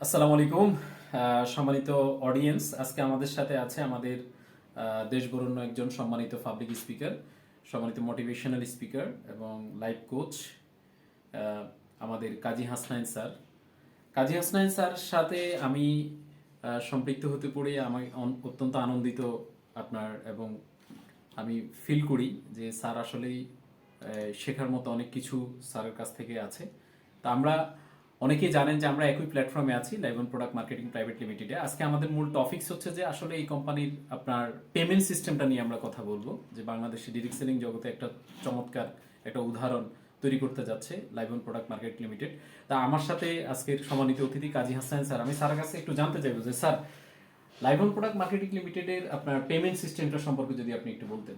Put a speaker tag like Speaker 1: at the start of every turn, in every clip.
Speaker 1: আসসালামু আলাইকুম সম্মানিত অডিয়েন্স আজকে আমাদের সাথে আছে আমাদের আহ, দেশ বরণ্য একজন সম্মানিত পাবলিক স্পিকার সম্মানিত মোটিভেশনাল স্পিকার এবং লাইফ কোচ আমাদের কাজী হাসনাইন স্যার। কাজী হাসনাইন স্যার সাথে আমি সম্পৃক্ত হতে পড়ে আমি অত্যন্ত আনন্দিত আপনার এবং আমি ফিল করি যে স্যার আসলেই শেখার মতো অনেক কিছু স্যারের কাছ থেকে আছে। তা আমরা অনেকেই জানেন যে আমরা একই প্ল্যাটফর্মে আছি লাইভন প্রোডাক্ট মার্কেটিং প্রাইভেট লিমিটেডে আজকে আমাদের মূল টপিকস হচ্ছে যে আসলে এই কোম্পানির আপনার পেমেন্ট সিস্টেমটা নিয়ে আমরা কথা বলব, যে বাংলাদেশে ডিরেক্ট সেলিং জগতে একটা চমৎকার একটা উদাহরণ তৈরি করতে যাচ্ছে লাইভন প্রোডাক্ট মার্কেট লিমিটেড তা আমার সাথে আজকের সম্মানিত অতিথি কাজী হাসান স্যার। আমি স্যারের কাছে একটু জানতে চাইব যে, স্যার লাইভন প্রোডাক্ট মার্কেটিং লিমিটেডের আপনার পেমেন্ট সিস্টেমটা সম্পর্কে যদি আপনি একটু বলতেন।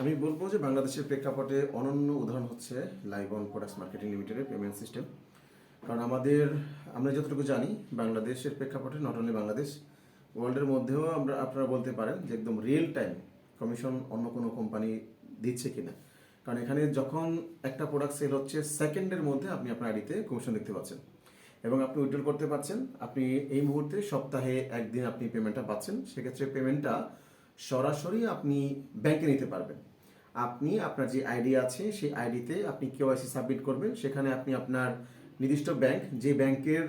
Speaker 2: আমি বলব যে বাংলাদেশের প্রেক্ষাপটে অনন্য উদাহরণ হচ্ছে লাইভ অন প্রোডাক্টস মার্কেটিং লিমিটেডের পেমেন্ট সিস্টেম। কারণ আমাদের, আমরা যতটুকু জানি, বাংলাদেশের প্রেক্ষাপটে নট অনলি বাংলাদেশ ওয়ার্ল্ডের মধ্যেও আমরা, আপনারা বলতে পারেন যে একদম রিয়েল টাইম কমিশন অন্য কোনো কোম্পানি দিচ্ছে কিনা। কারণ এখানে যখন একটা প্রোডাক্ট সেল হচ্ছে সেকেন্ডের মধ্যে আপনি আপনার আইডিতে কমিশন দেখতে পাচ্ছেন। এবং আপনি উইড্রল করতে পারছেন। আপনি এই মুহূর্তে সপ্তাহে একদিন আপনি পেমেন্টটা পাচ্ছেন। সেক্ষেত্রে পেমেন্টটা সরাসরি আপনি ব্যাংকে নিতে পারবেন। আপনি আপনার যে আইডি আছে, সেই আইডিতে আপনি কেওয়াইসি সাবমিট করবেন। সেখানে আপনি আপনার নির্দিষ্ট ব্যাংক যে ব্যাংকের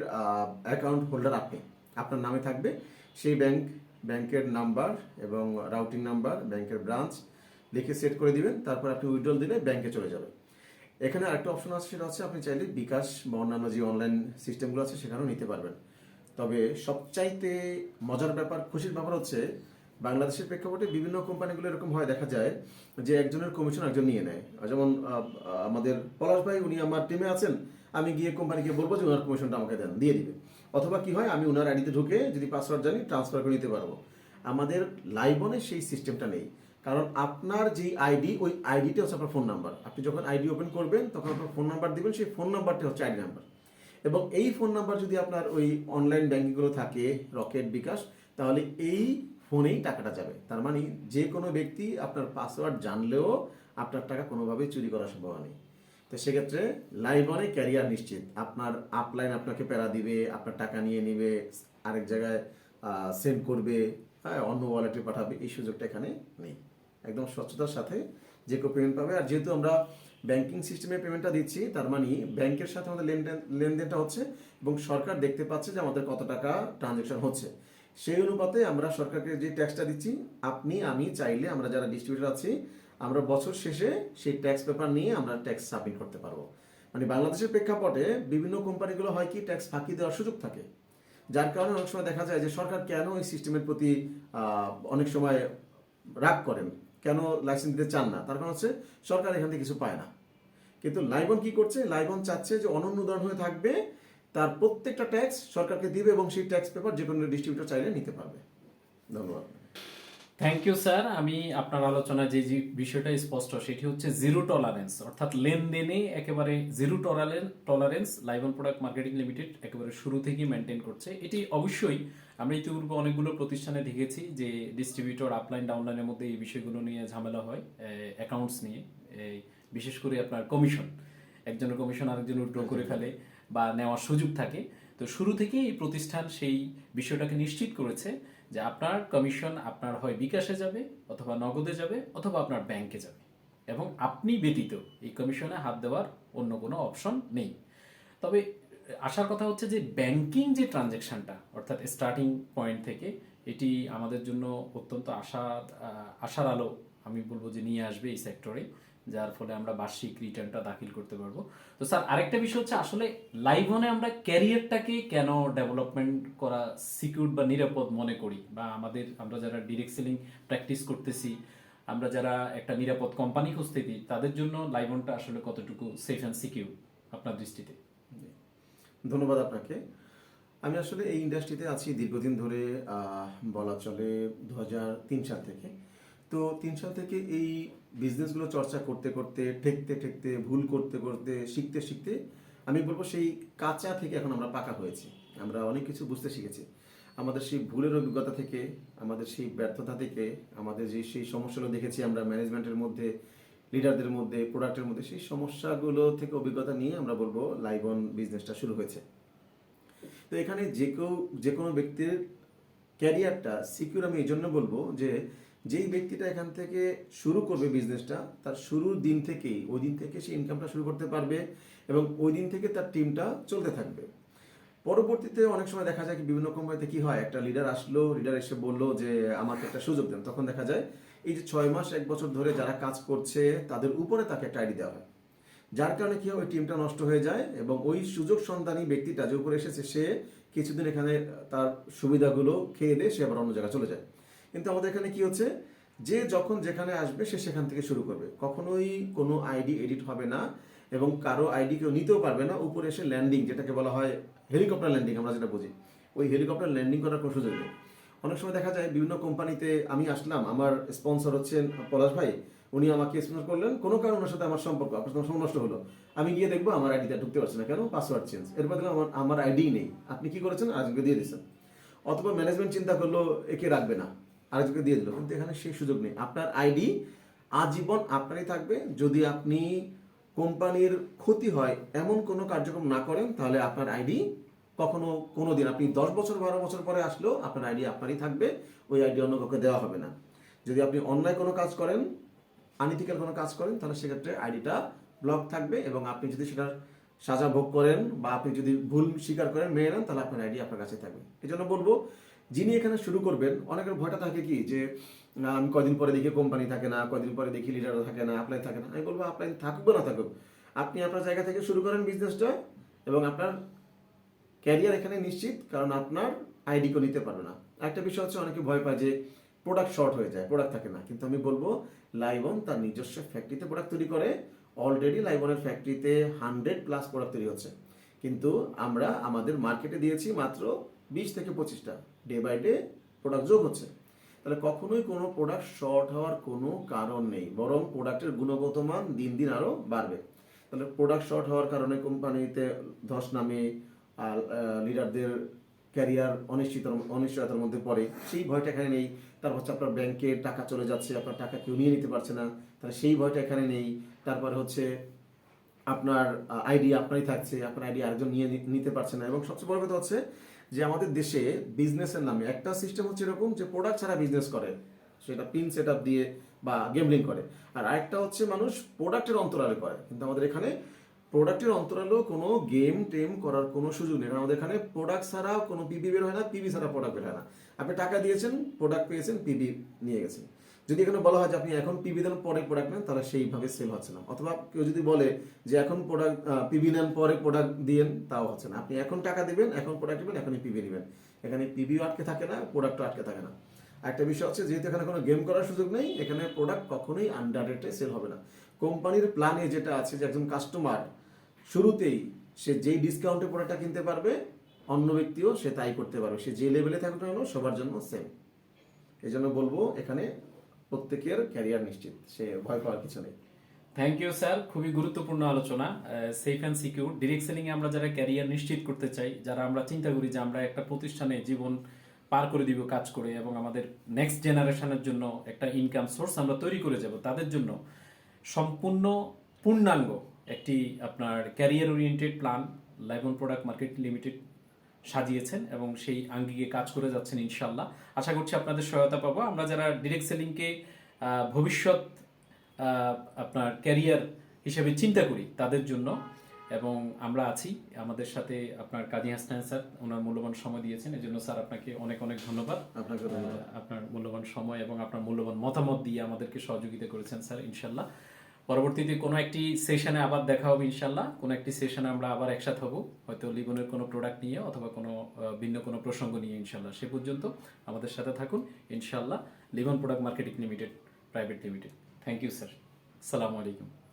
Speaker 2: অ্যাকাউন্ট হোল্ডার আপনি, আপনার নামে থাকবে। সেই ব্যাংক ব্যাংকের নাম্বার এবং রাউটিং নাম্বার ব্যাংকের ব্রাঞ্চ লিখে সেট করে দিবেন। তারপর আপনি উইড্রল দিলে ব্যাংকে চলে যাবে। এখানে আরেকটা অপশন আছে, সেটা হচ্ছে আপনি চাইলে বিকাশ বা অন্যান্য যে অনলাইন সিস্টেমগুলো আছে, সেখানেও নিতে পারবেন। তবে সবচাইতে মজার ব্যাপার, খুশির ব্যাপার হচ্ছে বাংলাদেশের প্রেক্ষাপটে বিভিন্ন কোম্পানিগুলো এরকম হয়, দেখা যায় যে একজনের কমিশন একজন নিয়ে নেয়। যেমন আমাদের পলাশ ভাই, উনি আমার টিমে আছেন, আমি গিয়ে কোম্পানিকে বলব যে ওনার কমিশনটা আমাকে দেন, দিয়ে দিবে। অথবা কি হয়, আমি ওনার আইডিতে ঢুকে যদি পাসওয়ার্ড জানি ট্রান্সফার করে নিতে পারব। আমাদের লাইবনে সেই সিস্টেমটা নেই। কারণ আপনার যে আইডি ওই আইডিটা হচ্ছে আপনার ফোন নাম্বার আপনি যখন আইডি ওপেন করবেন, তখন আপনার ফোন নাম্বার দিবেন, সেই ফোন নাম্বারটা হচ্ছে আইডি নাম্বার এবং এই ফোন নাম্বার যদি আপনার ওই অনলাইন ব্যাঙ্কিংগুলো থাকে রকেট বিকাশ তাহলে এই ফোনেই টাকাটা যাবে। তার মানে যে কোনো ব্যক্তি আপনার পাসওয়ার্ড জানলেও আপনার টাকা কোনোভাবেই চুরি করার সম্ভাবনা নেই। তো সেক্ষেত্রে লাইভ অনে ক্যারিয়ার নিশ্চিত। আপনার আপলাইন আপনাকে প্যারা দিবে, আপনার টাকা নিয়ে নেবে, আরেক জায়গায় সেন্ড করবে হ্যাঁ অন্য ওয়ালেটে পাঠাবে, এই সুযোগটা এখানে নেই। একদম স্বচ্ছতার সাথে যে কেউ পেমেন্ট পাবে। আর যেহেতু আমরা ব্যাংকিং সিস্টেমে পেমেন্টটা দিচ্ছি, তার মানে ব্যাংকের সাথে আমাদের লেনদেন, লেনদেনটা হচ্ছে এবং সরকার দেখতে পাচ্ছে যে আমাদের কত টাকা ট্রানজেকশন হচ্ছে। সেই অনুপাতে আমরা সরকারকে যে ট্যাক্সটা দিচ্ছি, আপনি, আমি চাইলে আমরা যারা ডিস্ট্রিবিউটার আছি, আমরা বছর শেষে সেই ট্যাক্স পেপার নিয়ে আমরা ট্যাক্স সাবমিট করতে পারব। মানে বাংলাদেশের প্রেক্ষাপটে বিভিন্ন কোম্পানিগুলো হয় কি ট্যাক্স ফাঁকি দেওয়ার সুযোগ থাকে। যার কারণে অনেক সময় দেখা যায় যে সরকার কেন এই সিস্টেমের প্রতি অনেক সময় রাগ করেন? কেন লাইসেন্স দিতে চান না? তার কারণ হচ্ছে সরকার এখান থেকে কিছু পায় না। কিন্তু লাইবন কি করছে? লাইবন চাচ্ছে যে অনন্য উদাহরণ হয়ে থাকবে তার প্রত্যেকটা ট্যাক্স সরকারকে দিবে এবং সেই ট্যাক্স পেপার যে কোনো ডিস্ট্রিবিউটর চাইলে নিতে পারবে। ধন্যবাদ।
Speaker 1: থ্যাংক ইউ স্যার আমি আপনার আলোচনায় যে যে বিষয়টা স্পষ্ট, সেটি হচ্ছে জিরো টলারেন্স অর্থাৎ লেনদেনে একেবারে zero tolerance tolerance Livon product marketing limited একেবারে শুরু থেকেই মেনটেন করছে। এটি অবশ্যই আমরা ইতিপূর্বে অনেকগুলো প্রতিষ্ঠানে দেখেছি যে ডিস্ট্রিবিউটর আপলাইন ডাউনলাইনের মধ্যে এই বিষয়গুলো নিয়ে ঝামেলা হয় অ্যাকাউন্টস নিয়ে বিশেষ করে আপনার কমিশন একজনের কমিশন আরেকজন উইথড্র করে ফেলে। বা নেওয়ার সুযোগ থাকে। তো শুরু থেকেই এই প্রতিষ্ঠান সেই বিষয়টাকে নিশ্চিত করেছে যে আপনার কমিশন আপনার হয় বিকাশে যাবে অথবা নগদে যাবে অথবা আপনার ব্যাংকে যাবে। এবং আপনি ব্যতীত এই কমিশনে হাত দেওয়ার অন্য কোনো অপশন নেই। তবে আসার কথা হচ্ছে যে ব্যাংকিং যে ট্রানজেকশনটা অর্থাৎ স্টার্টিং পয়েন্ট থেকে এটি আমাদের জন্য অত্যন্ত আহ, আশার আলো আমি বলব যে নিয়ে আসবে এই সেক্টরে। যার ফলে আমরা বার্ষিক রিটার্নটা দাখিল করতে পারব। তো স্যার, আরেকটা বিষয় হচ্ছে আসলে লাইভনে আমরা ক্যারিয়ারটাকে কেন ডেভেলপমেন্ট করা সিকিউর বা নিরাপদ মনে করি? বা আমাদের, আমরা যারা ডিরেক্ট সেলিং প্র্যাকটিস করতেছি, আমরা যারা একটা নিরাপদ কোম্পানি খুঁজতে দিই, তাদের জন্য লাইভনটা আসলে কতটুকু সেফ অ্যান্ড সিকিউর আপনার দৃষ্টিতে?
Speaker 2: ধন্যবাদ আপনাকে। আমি আসলে এই ইন্ডাস্ট্রিতে আছি দীর্ঘদিন ধরে বলা চলে দু হাজার তিন সাল থেকে। তো তিন সাল থেকে এই বিজনেসগুলো চর্চা করতে করতে, ঠেকতে ঠেকতে, ভুল করতে করতে, শিখতে শিখতে আমি বলব সেই কাঁচা থেকে এখন আমরা পাকা হয়েছি। আমরা অনেক কিছু বুঝতে শিখেছি। আমাদের সেই ভুলের অভিজ্ঞতা থেকে, আমাদের সেই ব্যর্থতা থেকে, আমাদের যে সেই সমস্যাগুলো দেখেছি আমরা ম্যানেজমেন্টের মধ্যে লিডারদের মধ্যে প্রোডাক্টের মধ্যে, সেই সমস্যাগুলো থেকে অভিজ্ঞতা নিয়ে আমরা বলব লাইভ অন বিজনেসটা শুরু হয়েছে। তো এখানে যে কেউ, যে কোনো ব্যক্তির ক্যারিয়ারটা সিকিউর আমি এই জন্য বলব যে যেই ব্যক্তিটা এখান থেকে শুরু করবে বিজনেসটা তার শুরুর দিন থেকেই, ওই দিন থেকে সে ইনকামটা শুরু করতে পারবে এবং ওই দিন থেকে তার টিমটা চলতে থাকবে। পরবর্তীতে অনেক সময় দেখা যায় কি বিভিন্ন কোম্পানিতে কি হয়, একটা লিডার আসলো লিডার এসে বলল যে, আমাকে একটা সুযোগ দেন। তখন দেখা যায়, এই যে ছয় মাস, এক বছর ধরে যারা কাজ করছে, তাদের উপরে তাকে একটা আইডি দেওয়া হয়। যার কারণে কি হয়, ওই টিমটা নষ্ট হয়ে যায় এবং ওই সুযোগ সন্ধানী ব্যক্তিটা যে উপরে এসেছে, সে কিছুদিন এখানে তার সুবিধাগুলো খেয়ে দিয়ে সে আবার অন্য জায়গায় চলে যায়। কিন্তু আমাদের এখানে কি হচ্ছে? যে যখন যেখানে আসবে, সে সেখান থেকে শুরু করবে। কখনোই কোনো আইডি এডিট হবে না এবং কারও আইডি কেউ নিতেও পারবে না। উপরে এসে ল্যান্ডিং, যেটাকে বলা হয় হেলিকপ্টার ল্যান্ডিং, আমরা যেটা বুঝি। ওই হেলিকপ্টার ল্যান্ডিং করার কোনো সুযোগ নেই। অনেক সময় দেখা যায়, বিভিন্ন কোম্পানিতে আমি আসলাম, আমার স্পন্সর হচ্ছেন পলাশ ভাই। উনি আমাকে স্পন্সর করলেন। কোনো কারণে ওনার সাথে আমার সম্পর্ক, আপনার সাথে নষ্ট হলো। আমি গিয়ে দেখব, আমার আইডিটা ঢুকতে পারছে না। কেন? Password change. এর বদলে আমার আমার আইডি নেই। আপনি কি করেছেন? আজকে দিয়ে দিচ্ছেন অথবা ম্যানেজমেন্ট চিন্তা করল, একে রাখবে না। আরেকজনকে দিয়ে দিল। কিন্তু এখানে সেই সুযোগ নেই। আপনার আইডি আজীবন আপনারই থাকবে। যদি আপনি কোম্পানির ক্ষতি হয়, এমন কোনো কার্যক্রম না করেন, তাহলে আপনার আইডি কখনো কোনো দিন আপনি দশ বছর, বারো বছর পরে আসলেও আপনার আইডি আপনারই থাকবে। ওই আইডি অন্য কাউকে দেওয়া হবে না। যদি আপনি অন্যায় কোনো কাজ করেন আনইথিক্যাল কোনো কাজ করেন, তাহলে সেক্ষেত্রে আইডিটা ব্লক থাকবে এবং আপনি যদি সেটার সাজা ভোগ করেন বা আপনি যদি ভুল স্বীকার করেন, মেনে নেন, তাহলে আপনার আইডি আপনার কাছে থাকবে। এই জন্য বলব যিনি এখানে শুরু করবেন, অনেকের ভয়টা থাকে কি যে, আমি, কদিন পরে দেখি কোম্পানি থাকে না, কদিন পরে দেখি লিডারও থাকে না অ্যাপ্লাই থাকে না। আমি বলব অ্যাপ্লাই থাকুক না থাকুক, আপনি আপনার জায়গা থেকে শুরু করেন বিজনেসটা এবং আপনার ক্যারিয়ার এখানে নিশ্চিত, কারণ আপনার আইডি কেউ নিতে পারবে না। একটা বিষয় হচ্ছে, অনেকে ভয় পায় যে প্রোডাক্ট শর্ট হয়ে যায় প্রোডাক্ট থাকে না। কিন্তু আমি বলব লাইবন তার নিজস্ব ফ্যাক্টরিতে প্রোডাক্ট তৈরি করে অলরেডি লাইবনের ফ্যাক্টরিতে হান্ড্রেড প্লাস প্রোডাক্ট তৈরি হচ্ছে। কিন্তু আমরা আমাদের মার্কেটে দিয়েছি মাত্র বিশ থেকে পঁচিশটা। ডে বাই ডে প্রোডাক্ট যোগ হচ্ছে। তাহলে কখনোই কোনো প্রোডাক্ট শর্ট হওয়ার কোনো কারণ নেই, বরং প্রোডাক্টের গুণগত মান দিন দিন আরও বাড়বে। তাহলে প্রোডাক্ট শর্ট হওয়ার কারণে কোম্পানিতে ধস নামে, আর লিডারদের ক্যারিয়ার অনিশ্চিত, অনিশ্চয়তার মধ্যে পড়ে, সেই ভয়টা এখানে নেই। তারপর হচ্ছে আপনার ব্যাংকে টাকা চলে যাচ্ছে, আপনার টাকা কেউ নিয়ে নিতে পারছে না, তাহলে সেই ভয়টা এখানে নেই। তারপরে হচ্ছে আপনার আইডি আপনারই থাকছে, আপনার আইডি আরেকজন নিয়ে নিতে পারছে না, এবং সবচেয়ে বড় কথা হচ্ছে যে আমাদের দেশে বিজনেসের নামে একটা সিস্টেম হচ্ছে এরকম যে প্রোডাক্ট ছাড়া বিজনেস করে। সেটা পিন সেট দিয়ে বা গেমলিং করে। আর আরেকটা হচ্ছে মানুষ প্রোডাক্টের অন্তরালে করে। কিন্তু আমাদের এখানে প্রোডাক্টের অন্তরালেও কোনো গেম টেম করার কোনো সুযোগ নেই। কারণ আমাদের এখানে প্রোডাক্ট ছাড়া কোনো পিবি বের হয় না পিবি ছাড়া প্রোডাক্ট বের হয় না। আপনি টাকা দিয়েছেন প্রোডাক্ট পেয়েছেন পিবি নিয়ে গেছেন। যদি এখানে বলা হয় যে আপনি এখন পিবি দেন পরে প্রোডাক্ট নেন, তাহলে সেইভাবে সেল হচ্ছে না। অথবা কেউ যদি বলে যে এখন প্রোডাক্ট পিবি নেন পরে প্রোডাক্ট দিয়েন, তাও হচ্ছে না। আপনি এখন টাকা দিবেন, এখন প্রোডাক্ট দিবেন এখনই পিবি নেবেন। এখানে পিবিও আটকে থাকে না প্রোডাক্টও আটকে থাকে না। একটা বিষয় হচ্ছে, যেহেতু এখানে কোনো গেম করার সুযোগ নেই, এখানে প্রোডাক্ট কখনোই আন্ডার রেটে সেল হবে না। কোম্পানির প্ল্যানে যেটা আছে যে একজন কাস্টমার শুরুতেই সে যেই ডিসকাউন্টে প্রোডাক্টটা কিনতে পারবে, অন্য ব্যক্তিও সে তাই করতে পারবে। সে যে লেভেলে থাকুক না সবার জন্য সেম এই জন্য বলব, এখানে প্রত্যেকের ক্যারিয়ার নিশ্চিত। সে ভয় পাওয়ার কিছু নেই।
Speaker 1: থ্যাংক ইউ স্যার খুবই গুরুত্বপূর্ণ আলোচনা। Safe and secure direct selling এ আমরা যারা ক্যারিয়ার নিশ্চিত করতে চাই, যারা আমরা চিন্তা করি যে আমরা একটা প্রতিষ্ঠানে জীবন পার করে দিব, কাজ করে, এবং আমাদের নেক্সট জেনারেশনের জন্য একটা ইনকাম সোর্স আমরা তৈরি করে যাব, তাদের জন্য সম্পূর্ণ পূর্ণাঙ্গ একটি আপনার career oriented plan Livon product market limited সাজিয়েছেন এবং সেই আঙ্গিকে কাজ করে যাচ্ছেন ইনশাল্লাহ আশা করছি আপনাদের সহায়তা পাবো। আমরা যারা ডিরেক্ট সেলিংকে ভবিষ্যৎ আপনার ক্যারিয়ার হিসেবে চিন্তা করি তাদের জন্য এবং আমরা আছি আমাদের সাথে আপনার কাজী হাসনান স্যার ওনার মূল্যবান সময় দিয়েছেন। এজন্য স্যার আপনাকে অনেক অনেক ধন্যবাদ। আপনার মূল্যবান সময় এবং আপনার মূল্যবান মতামত দিয়ে আমাদেরকে সহযোগিতা করেছেন স্যার ইনশাল্লাহ পরবর্তীতে কোনো একটি সেশনে আবার দেখা হবে ইনশাল্লাহ কোনো একটি সেশনে আমরা আবার একসাথে হব। হয়তো লিবনের কোনো প্রোডাক্ট নিয়ে অথবা কোনো ভিন্ন কোনো প্রসঙ্গ নিয়ে ইনশাল্লাহ সে পর্যন্ত আমাদের সাথে থাকুন। ইনশাল্লাহ Livon product marketing limited private limited thank you sir সালামু আলাইকুম